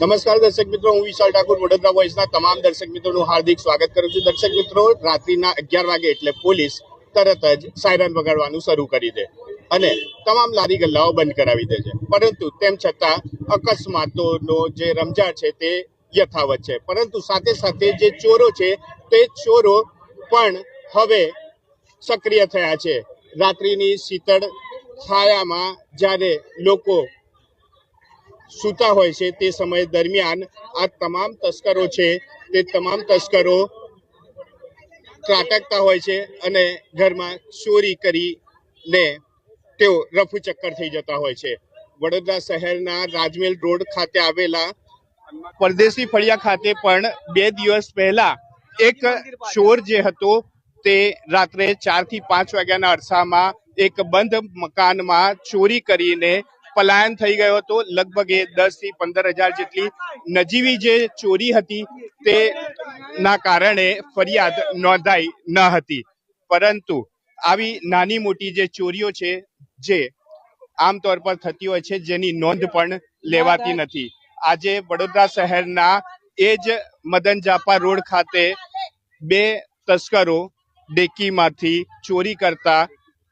નમસ્કાર દર્શક મિત્રો, હું વિશાલ ઠાકુર, વડોદરા વોઇસના તમામ દર્શક મિત્રોનું હાર્દિક સ્વાગત કરું છું. દર્શક મિત્રો, રાત્રિના અગિયાર વાગે એટલે પોલીસ તરત જ સાયરન વગાડવાનું શરૂ કરી દે અને તમામ લારી ગલ્લાઓ બંધ કરાવી દે છે. પરંતુ તેમ છતાં, અકસ્માતોનો જે રમઝાન છે તે યથાવત છે. પરંતુ સાથે સાથે જે ચોરો છે, તે ચોરો પણ હવે સક્રિય થયા છે. રાત્રિની શીતળ છાયામાં જ્યારે લોકો સૂતા હોય છે તે સમય દરમિયાન આ તમામ તસ્કરો છે તે તમામ તસ્કરો ત્રાટકતા હોય છે અને ઘરમાં ચોરી કરીને તેઓ રફુ ચક્કર થઈ જતા હોય છે. વડોદરા શહેરના રાજમેલ રોડ ખાતે આવેલા પરદેશી ફળિયા ખાતે પણ બે દિવસ પહેલા એક ચોર જે હતો તે રાત્રે ચારથી પાંચ વાગ્યાના અરસામાં એક બંધ મકાનમાં ચોરી કરીને પલાયન થઈ ગયો હતો. લગભગ એ દસથી પંદર હજાર જેટલી નજીવી જે ચોરી હતી તે ના કારણે ફરિયાદ નોંધાઈ ન હતી. પરંતુ આવી નાની મોટી જે ચોરીઓ છે, જે આમતોર પર થતી હોય છે, જેની નોંધ પણ લેવાતી નથી. આજે વડોદરા શહેરના એ જ મદન જાપા રોડ ખાતે બે તસ્કરો ડેકીમાંથી ચોરી કરતા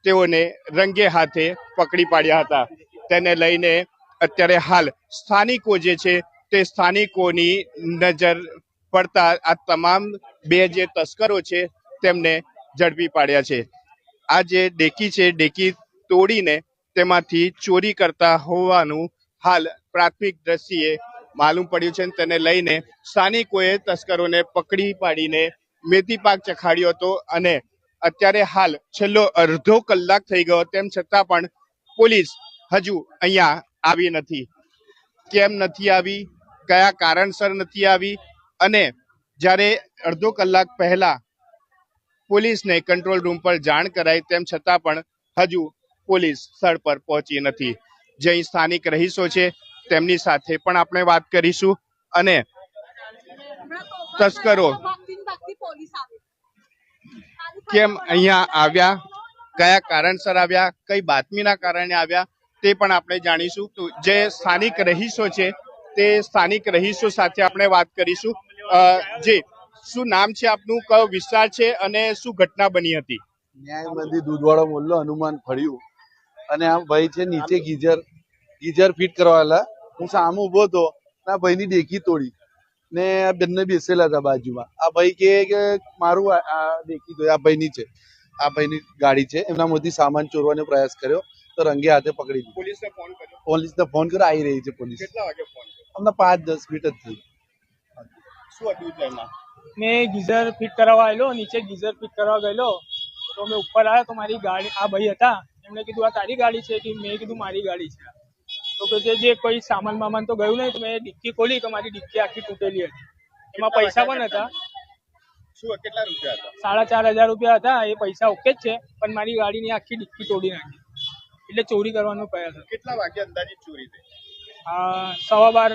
તેઓને રંગે હાથે પકડી પાડ્યા હતા. તેને લઈને અત્યારે હાલ સ્થાનિકો જે છે તે સ્થાનિકોની નજર પડતા આ તમામ બે જે તસ્કરો છે તેમને ઝડપી પાડ્યા છે. આ જે ડેકી છે, ડેકી તોડીને તેમાંથી ચોરી કરતા હોવાનું હાલ પ્રાથમિક દ્રષ્ટિએ માલુમ પડ્યું છે તેને લઈને સ્થાનિકોએ તસ્કરોને પકડી પાડીને મેથી પાક ચખાડ્યો હતો અને અત્યારે હાલ છેલ્લો અડધો કલાક થઈ ગયો. તેમ છતાં પણ પોલીસ હજુ અહીંયા આવી નથી. કેમ નથી આવી? કયા કારણસર નથી આવી? અને જ્યારે અડધો કલાક પહેલા પોલીસને કંટ્રોલ રૂમ પર જાણ કરાઈ, તેમ છતાં પણ હજુ પોલીસ સ્થળ પર પહોંચી નથી. જે સ્થાનિક રહીશો છે, તેમની સાથે પણ આપણે વાત કરીશું. અને તસ્કરો કેમ અહીંયા આવ્યા? કયા કારણસર આવ્યા? કઈ બાતમીના કારણે આવ્યા? તે પણ આપણે જાણીશું જે સ્થાનિક રહીશો છે, તે સ્થાનિક રહીશો સાથે આપણે વાત કરીશું. જે, શું નામ છે આપનું? કયો વિસ્તાર છે અને શું ઘટના બની હતી? ન્યાય મંદિર દૂધવાળો મોલ્લો હનુમાન ફળ્યું અને આ ભાઈ છે નીચે ગીઝર ગીઝર ફિટ કરવાલા હું સામે ઊભો હતો, આ ભાઈની ડેકી તોડી ને આ બંને બેસેલા હતા બાજુમાં. આ ભાઈ કે મારું આ આ ડેકી તોડી આ ભાઈની છે, આ ભાઈની ગાડી છે. એમના મોથી સામાન ચોરવાનો પ્રયાસ કર્યો. તો રંગે હાથે પકડી પોલીસ પોલીસને ફોન કર્યો? પોલીસને ફોન કર્યો આવી રહી છે પોલીસ. કેટલા વાગે ફોન કર્યો? અમને પાંચ દસ મિનિટ જ થઈ. શું હતું તેમાં મેં ગીઝર ફિટ કરાવવા આવેલો નીચે ગીઝર ફિટ કરવા ગયેલો. તો મેં ઉપર આવ્યો તો મારી ગાડી આ ભાઈ હતા. એમણે કીધું આ તારી ગાડી છે કે મેં કીધું મારી ગાડી છે. તો કે જે- જે કોઈ સામાન મામાન તો ગયું નહીં તો મેં ડિક્કી ખોલી તો મારી ડિક્કી આખી તૂટેલી હતી. એમાં પૈસા પણ હતા. શું કેટલા રૂપિયા હતા? સાડા ચાર હજાર રૂપિયા હતા એ પૈસા ઓકે જ છે પણ મારી ગાડીની આખી ડિક્કી તોડી નાખી. એટલે ચોરી કરવાનો પ્રયાસ હતો. કેટલા વાગે અંદાજિત ચોરી થઈ? આ સવા બાર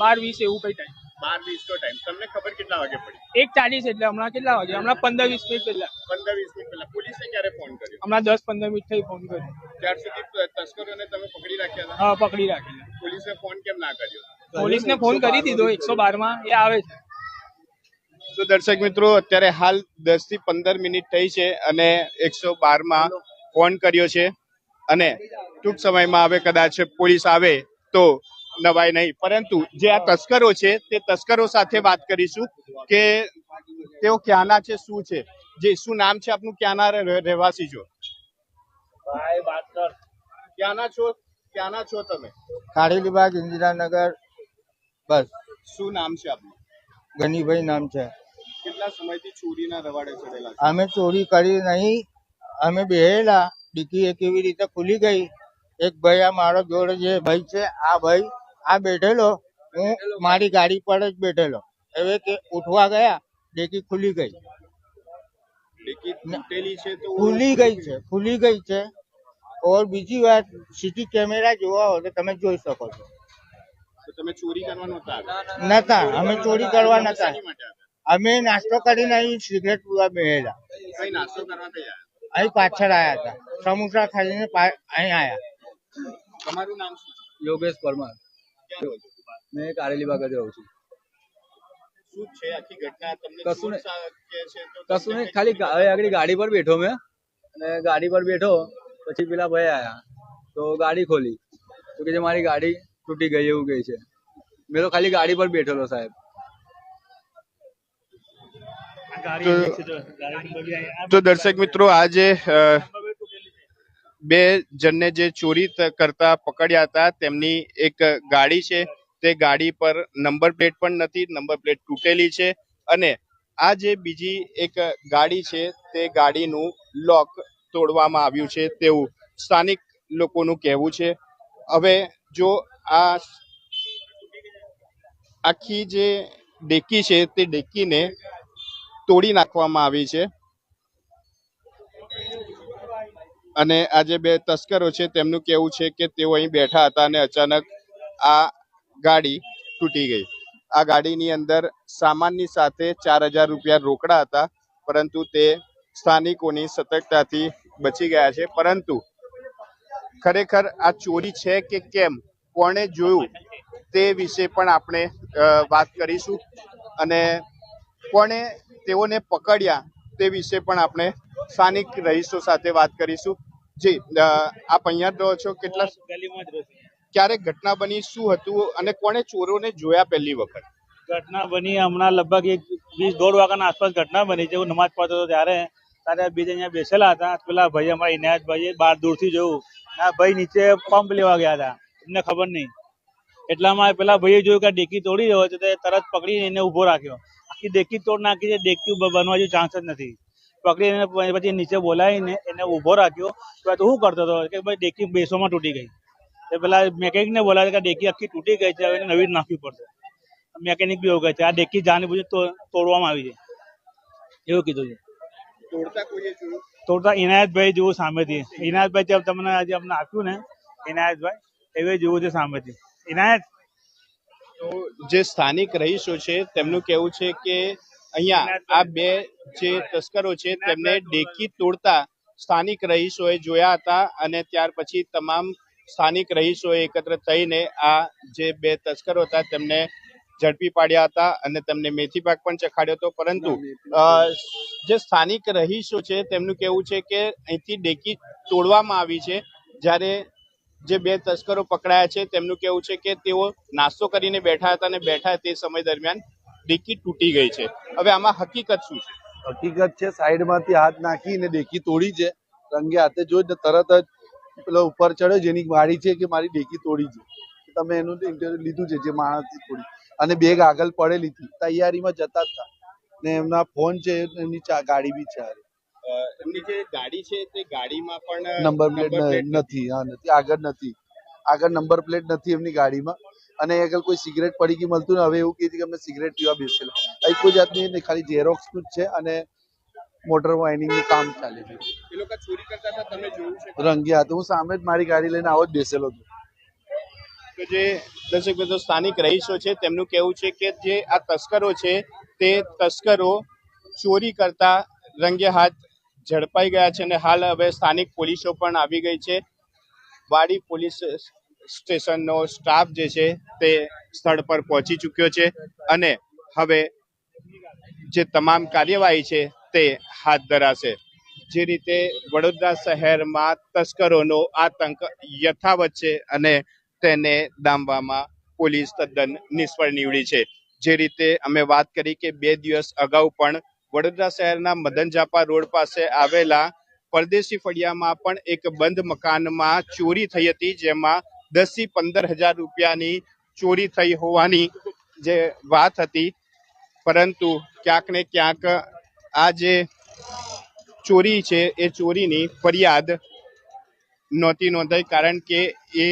બાર વીસ એવું કઈ ટાઈમ બાર વીસ નો ટાઈમ તમને ખબર કેટલા વાગે પડી? એક ચાલીસ એટલે હમણાં કેટલા વાગે? હમણાં પંદર વીસ મિનિટ પહેલા. પંદર વીસ મિનિટ પહેલા. પોલીસે ક્યારે ફોન કર્યો? હમણાં દસ પંદર મિનિટ થઈ ફોન કર્યો. ત્યાર સુધી તસ્કરોને તમે પકડી રાખ્યા હતા? હા પકડી રાખેલા. પોલીસે ફોન કેમ ના કર્યો? પોલીસને ફોન કરી દીધો એકસો બારમાં. એ આવે છે. તો દર્શક મિત્રો અત્યારે હાલ દસથી પંદર મિનિટ થઈ છે અને એકસો બારમાં ફોન કર્યો છે. અને ટૂંક સમયમાં હવે કદાચ પોલીસ આવે તો નવાય નહીં. પરંતુ જે આ તસ્કરો છે તે તસ્કરો સાથે વાત કરીશું કે તેઓ ક્યાંના છે શું છે? જે શું નામ છે આપનું? ક્યાંના રહે- રહેવાસી છો? ક્યાંના છો? ક્યાંના છો તમે? કારેલીબાગ ઇન્દિરાનગર બસ. શું નામ છે આપનું? ગનીભાઈ નામ છે. કેટલા સમયથી ચોરીના રવાડે ચડેલા અમે ચોરી કરી નહીં. અમે બેહેલા. ડીકી એ કેવી રીતે ખુલી ગઈ? એક ભાઈ આ મારો જોડે જે ભાઈ છે આ ભાઈ આ બેઠેલો હું મારી ગાડી પર જ બેઠેલો. હવે કે ઉઠવા ગયા ડીકી ખુલી ગઈ. છે ખુલી ગઈ છે ખુલી ગઈ છે. ઓર બીજી વાત સીટી કેમેરા જોવા હોય તો તમે જોઈ શકો છો. તમે ચોરી કરવા નતા અમે ચોરી કરવા નતા? અમે નાસ્તો કરીને અહીં સિગરેટ પીવા બેહેલા. નાસ્તો કરવા આવ્યા અહીં પાછળ આયા હતા. સમોસા ખાઈને અહીં આયા. તમારું નામ શું યોગેશ પરમાર? મેં કારેલી બાગ જ રહું છું. શું છે આખી ઘટના? તમને કશું નહીં. સા- કે છે તો કશું નહીં. ખાલી હવે આગળ ગાડી પર બેઠો મેં. અને ગાડી પર બેઠો પછી પેલા ભાઈ આયા. તો ગાડી ખોલી. તો કે જે મારી ગાડી તૂટી ગઈ એવું કહે છે. મેં તો ખાલી ગાડી પર બેઠેલો સાહેબ. તો દર્શક મિત્રો આજે બે જણને જે ચોરી કરતા પકડ્યા હતા તેમની એક ગાડી છે. તે ગાડી પર નંબર પ્લેટ પણ નથી નંબર પ્લેટ તૂટેલી છે. અને આ જે બીજી એક ગાડી છે તે ગાડીનું લોક તોડવામાં આવ્યું છે તેવું સ્થાનિક લોકોનું કહેવું છે. હવે જો આ આખી જે ડેકી છે તે ડેકીને તોડી નાખવામાં આવી છે. અને આ જે બે તસ્કરો છે, તેમનું કેવું છે કે તેઓ અહીં બેઠા હતા અને અચાનક આ ગાડી તૂટી ગઈ. આ ગાડીની અંદર સામાનની સાથે ચાર હજાર રૂપિયા રોકડા હતા, પરંતુ તે સ્થાનિકોની સતર્કતાથી બચી ગયા છે. પરંતુ ખરેખર આ ચોરી છે કે કેમ? કોણે જોયું? તે વિશે પણ આપણે વાત કરીશું. અને કોણે તેઓને પકડ્યા તે વિશે પણ આપણે સ્થાનિક રહીશો સાથે વાત કરીશું. જી આપ અહીંયા રહો છો? કેટલા ક્યારે ઘટના બની શું હતું અને કોણે ચોરોને જોયા પહેલી વખત? ઘટના બની હમણાં લગભગ એક વીસ દોઢ વાગ્યાના આસપાસ ઘટના બની છે. હું નમાજ પડતો હતો ત્યારે ત્યારે બીજા અહીંયા બેસેલા હતા. પેલા ભાઈ અમારા ઇનાયતભાઈએ બહાર દૂરથી જોયું. આ ભાઈ નીચે પંપ લેવા ગયા હતા. એમને ખબર નહીં. એટલામાં પેલા ભાઈએ જોયું કે ડેકી તોડી રહ્યો છે તે તરત પકડીને એને ઊભો રાખ્યો. આખી ડેકી તોડ નાખી છે ડેકી બ- બનવા જેવું ચાન્સ જ નથી. પકડીને પછી નીચે બોલાવીને એને ઊભો રાખ્યો. તો આ તો શું કરતો હતો? કે ભાઈ ડેકી બેસોમાં તૂટી ગઈ. એ પેલા મેકેનિકને બોલાવે કે આ ડેકી આખી તૂટી ગઈ છે હવે એને નવી નાખવી પડશે. મેકેનિક બી એવું કહે છે આ ડેકી જાણી બુજી તોડવામાં આવી છે એવું કીધું છે. તોડતા તોડતા ઇનાયતભાઈ જેવું સામેથી. ઇનાયતભાઈ તમને આજે અમને આપ્યું ને ઇનાયતભાઈ એવું જેવું છે સામેથી. ઇનાયત તો જે સ્થાનિક રહીશો છે, તેમનું કહેવું છે કે અહીંયા આ બે જે તસ્કરો છે, તેમને ડેકી તોડતા સ્થાનિક રહીશોએ જોયા હતા અને ત્યાર પછી તમામ સ્થાનિક રહીશોએ એકત્ર થઈને આ જે બે તસ્કરો હતા, તેમને ઝડપી પાડ્યા હતા અને તેમને મેથી પાક પણ ચખાડ્યો હતો. પરંતુ જે સ્થાનિક રહીશો છે, તેમનું કહેવું છે કે અહીંથી ડેકી તોડવામાં આવી છે. જ્યારે જે બે તસ્કરો પકડાયા છે, તેમનું કેવું છે કે તેઓ નાસ્તો કરીને બેઠા હતા અને બેઠા તે સમય દરમિયાન ડેકી તૂટી ગઈ છે. હવે આમાં હકીકત શું છે? હકીકત છે, સાઈડમાંથી હાથ નાખીને ડેકી તોડી છે, રંગે હાથે જોઈ ને તરત જ પેલો ઉપર ચડ્યો, જેની વાડી છે કે મારી ડેકી તોડી છે. તમે એનું ઇન્ટરવ્યુ લીધું છે, જે માણસ તોડી અને બેગ આગળ પડેલી હતી, તૈયારીમાં જતા હતા. ને એમના ફોન છે, એમની ગાડી બી છે એમની જે ગાડી છે તે ગાડીમાં પણ નંબર પ્લેટ નથી. હા નથી આગળ નથી. આગળ નંબર પ્લેટ નથી એમની ગાડીમાં. અને આગળ કોઈ સિગરેટ પડી ગઈ મળતું ને હવે એવું છે કે અમે સિગરેટ પીવા બેસેલા અહીં કોઈ જાતની ખાલી ઝેરોક્સનું જ છે અને મોટર વાઇનિંગનું કામ ચાલે છે. એ લોકો ચોરી કરતા હતા તમે જોયું છે? રંગે હાથે હું સામે જ મારી ગાડી લઈને આવો જ બેસેલો હતો. કે જે દર્શક મિત્રો સ્થાનિક રહીશો છે તેમનું કહેવું છે કે જે આ તસ્કરો છે તે તસ્કરો ચોરી કરતા રંગે હાથ ઝડપાઈ ગયા છે અને હાલ હવે સ્થાનિક પોલીસો પણ આવી ગઈ છે. વાડી પોલીસ સ્ટેશનનો સ્ટાફ જે છે તે સ્થળ પર પહોંચી ચૂક્યો છે અને હવે જે તમામ કાર્યવાહી છે તે હાથ ધરાશે. જે રીતે વડોદરા શહેરમાં તસ્કરોનો આતંક યથાવત છે અને તેને ડામવામાં પોલીસ તદ્દન નિષ્ફળ નીવડી છે. જે રીતે અમે વાત કરી કે બે દિવસ અગાઉ પણ વડોદરા શહેરના મદન જાપા રોડ પાસે આવેલા પરદેશી ફળિયામાં પણ એક બંધ મકાનમાં ચોરી થઈ હતી, જેમાં દસથી પંદર હજાર રૂપિયાની ચોરી થઈ હોવાની જે વાત હતી. પરંતુ ક્યાંક ને ક્યાંક આ જે ચોરી છે, એ ચોરીની ફરિયાદ નહોતી નોંધાઈ, કારણ કે એ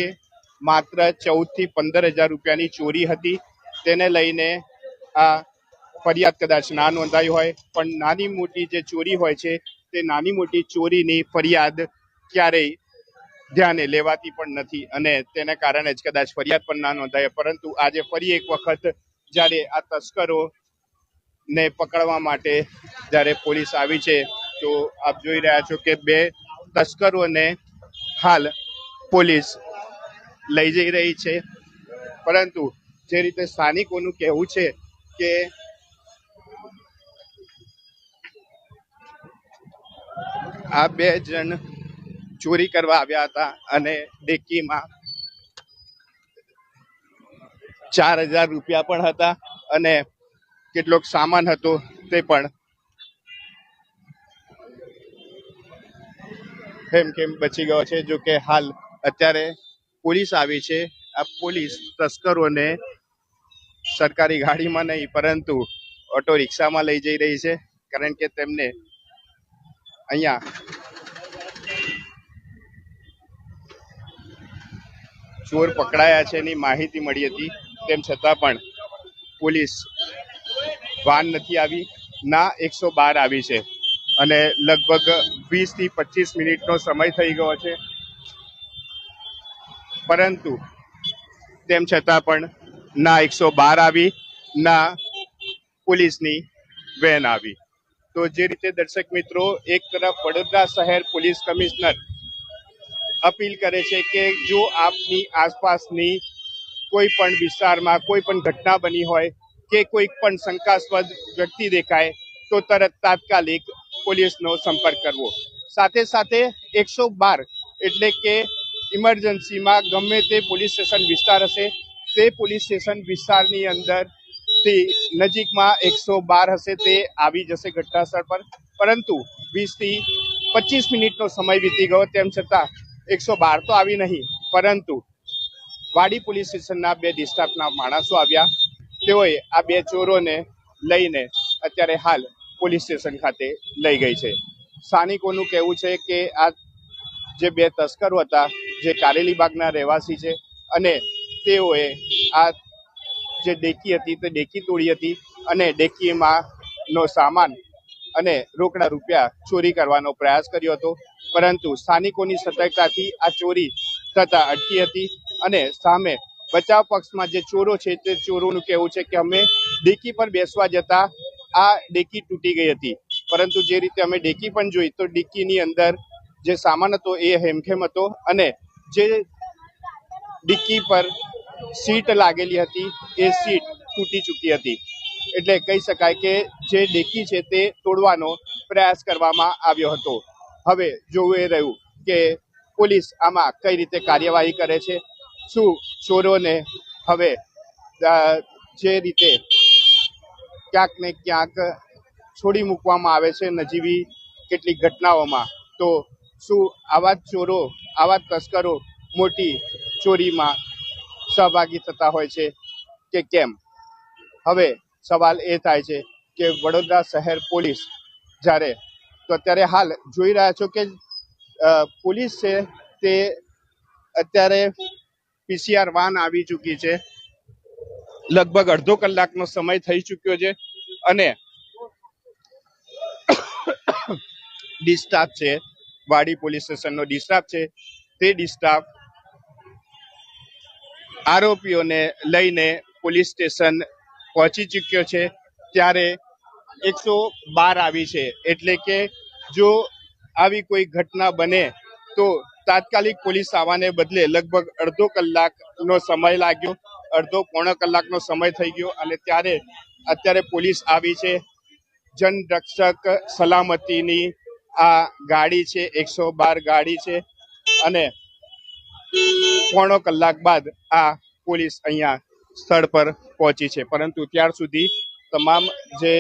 માત્ર ચૌદથી પંદર હજાર રૂપિયાની ચોરી હતી. તેને લઈને આ ફરિયાદ કદાચ ના નોંધાઈ હોય, પણ નાની મોટી જે ચોરી હોય છે, તે નાની મોટી ચોરીની ફરિયાદ ક્યારેય ધ્યાને લેવાતી પણ નથી અને તેને કારણે જ કદાચ ફરિયાદ પણ ના નોંધાય. પરંતુ આજે ફરી એક વખત જ્યારે આ તસ્કરો ને પકડવા માટે જ્યારે પોલીસ આવી છે, તો આપ જોઈ રહ્યા છો કે બે તસ્કરોને હાલ પોલીસ લઈ જઈ રહી છે. પરંતુ જે રીતે સ્થાનિકોનું કહેવું છે કે આ બે જણ ચોરી કરવા આવ્યા હતા અને ડેકીમાં ચાર હજાર રૂપિયા પણ હતા અને કેટલોક સામાન હતો તે પણ. હેમ કેમ બચી ગયો છે? જો કે હાલ અત્યારે પોલીસ આવી છે. આ પોલીસ તસ્કરોને સરકારી ગાડીમાં નહીં, પરંતુ ઓટો રિક્ષામાં લઈ જઈ રહી છે. કારણ કે તેમને અહીંયા. ચોર પકડાયા છે એની માહિતી મળી હતી. તેમ છતાં પણ પોલીસ વાન નથી આવી. ના, એકસો બાર આવી છે. અને લગભગ વીસથી પચીસ મિનિટનો સમય થઈ ગયો છે. પરંતુ તેમ છતાં પણ ના, એકસો બાર આવી. ના, પોલીસની વેન આવી. તો જે રીતે દર્શક મિત્રો એક તરફ વડોદરા શહેર પોલીસ કમિશનર અપીલ કરે છે કે જો આપની આસપાસની કોઈ પણ વિસ્તારમાં કોઈ પણ ઘટના બની હોય કે કોઈ પણ શંકાસ્પદ વ્યક્તિ દેખાય, તો તરત તાત્કાલિક પોલીસનો સંપર્ક કરવો. સાથે સાથે એકસો બાર એટલે કે ઇમરજન્સીમાં ગમે તે પોલીસ સ્ટેશન વિસ્તાર હશે, તે પોલીસ સ્ટેશન વિસ્તારની અંદર થી નજીકમાં એકસો બાર હશે તે આવી જશે ઘટનાસ્થળ પર. પરંતુ વીસથી પચીસ મિનિટનો સમય વીતી ગયો તેમ છતાં એકસો બાર તો આવી નહીં. પરંતુ વાડી પોલીસ સ્ટેશનના બે ડિસ્ટાફના માણસો આવ્યા. તેઓએ આ બે ચોરોને લઈને અત્યારે હાલ પોલીસ સ્ટેશન ખાતે લઈ ગઈ છે. સ્થાનિકોનું કહેવું છે કે આ જે બે તસ્કરો હતા, જે કારેલીબાગના રહેવાસી છે અને તેઓએ આ જે ડેકી હતી તે ડેકી તોડી હતી અને ડેકીમાં નો સામાન અને રોકડા રૂપિયા ચોરી કરવાનો પ્રયાસ કર્યો હતો. પરંતુ સ્થાનિકોની સતર્કતાથી આ ચોરી થતા અટકી હતી અને સામે બચાવ પક્ષમાં જે ચોરો છે તે ચોરોનું કહેવું છે કે અમે ડેકી પર બેસવા જતા આ ડેકી તૂટી ગઈ હતી. પરંતુ જે રીતે અમે ડેકી પણ જોઈ તો ડેકીની અંદર જે સામાન હતો એ હેમખેમ હતો અને જે ડિક્કી પર સીટ લાગેલી હતી, એ સીટ તૂટી ચૂકી હતી. એટલે કહી શકાય કે જે ડેકી છે તે તોડવાનો પ્રયાસ કરવામાં આવ્યો હતો. હવે જોવું એ રહ્યું કે પોલીસ આમાં કઈ રીતે કાર્યવાહી કરે છે, શું ચોરોને હવે જે રીતે ક્યાંક ને ક્યાંક છોડી મૂકવામાં આવે છે નજીવી કેટલીક ઘટનાઓમાં, તો શું આવા ચોરો, આવા તસ્કરો મોટી ચોરીમાં સહભાગી થતા હોય છે કે કેમ? હવે સવાલ એ થાય છે કે વડોદરા શહેર પોલીસ જ્યારે તો અત્યારે હાલ જોઈ રહ્યા છો કે પોલીસ છે તે અત્યારે પીસીઆર વાન આવી ચૂકી છે. લગભગ અડધો કલાકનો સમય થઈ ચૂક્યો છે અને ડિસ્ટાફ છે. વાડી પોલીસ સ્ટેશનનો ડિસ્ટાફ છે. તે ડિસ્ટાફ આરોપીઓને લઈને પોલીસ સ્ટેશન પહોંચી ચૂક્યો છે. ત્યારે એકસો બાર આવી છે. એટલે કે જો આવી કોઈ ઘટના બને, તો તાત્કાલિક પોલીસ આવવાને બદલે લગભગ અડધો કલાકનો સમય લાગ્યો. અડધો પોણો કલાકનો સમય થઈ ગયો અને ત્યારે અત્યારે પોલીસ આવી છે. જનરક્ષક સલામતીની આ ગાડી છે, એકસો બાર ગાડી છે. અને પોણો કલાક બાદ આ પોલીસ અહીંયા સ્થળ પર પહોંચી છે. પરંતુ ત્યાર સુધી તમામ જે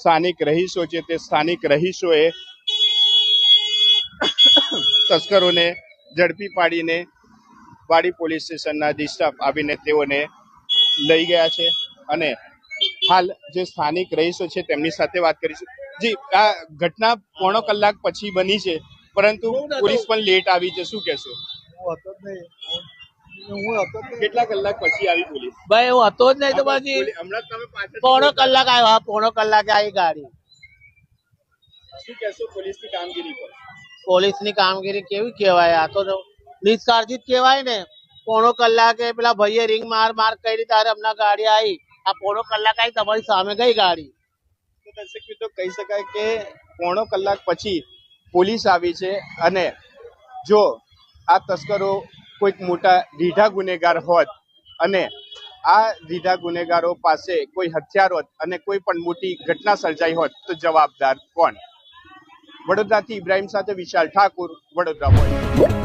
સ્થાનિક રહીશો છે તે સ્થાનિક રહીશોએ તસ્કરોને ઝડપી પાડીને વાડી પોલીસ સ્ટેશનના ડિસ્ટાફ આવીને તેઓને લઈ ગયા છે. અને હાલ જે સ્થાનિક રહીશો છે તેમની સાથે વાત કરીશું જી આ ઘટના પોણો કલાક પછી બની છે પરંતુ પોલીસ પણ લેટ આવી છે. શું કહેશો? કેટલા કલાક પછી આવી પોલીસ? ભાઈ હું હતો જ નહીં તો પછી હમણાં તમે પાછળ પોણો કલાક આવ્યો. હા પોણો કલાકે આવી ગાડી. શું કહેશો પોલીસની કામગીરી પર? પોલીસની કામગીરી કેવી કહેવાય? આ તો નિષ્કાળજી જ કહેવાય ને. પોણો કલાકે પેલા ભાઈએ રિંગ માર માર કરી તારે હમણાં ગાડી આવી. આ પોણો કલાક આવી તમારી સામે ગઈ ગાડી. તો દર્શક મિત્રો કહી શકાય કે પોણો કલાક પછી પોલીસ આવી છે અને જો આ તસ્કરો કોઈક મોટા રીઢા ગુનેગાર હોત અને આ રીઢા ગુનેગારો પાસે કોઈ હથિયાર હોત અને કોઈ પણ મોટી ઘટના સર્જાઈ હોત તો જવાબદાર કોણ? વડોદરાથી ઇબ્રાહિમ સાથે વિશાલ ઠાકુર, વડોદરા પોઈન્ટ